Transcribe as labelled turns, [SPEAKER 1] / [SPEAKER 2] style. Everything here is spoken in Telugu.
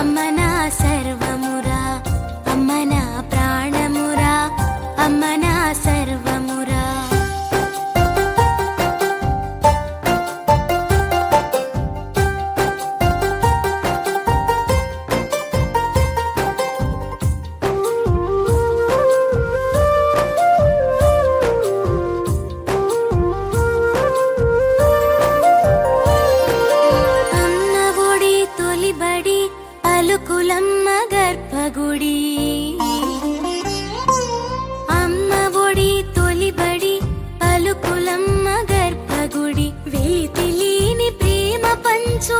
[SPEAKER 1] அம்மனா சர కులమ్మ గర్భగుడి. అమ్మ ఒడి తొలిబడి అలుకులమ్మ గర్భగుడి. వెలితిలీని ప్రేమ పంచు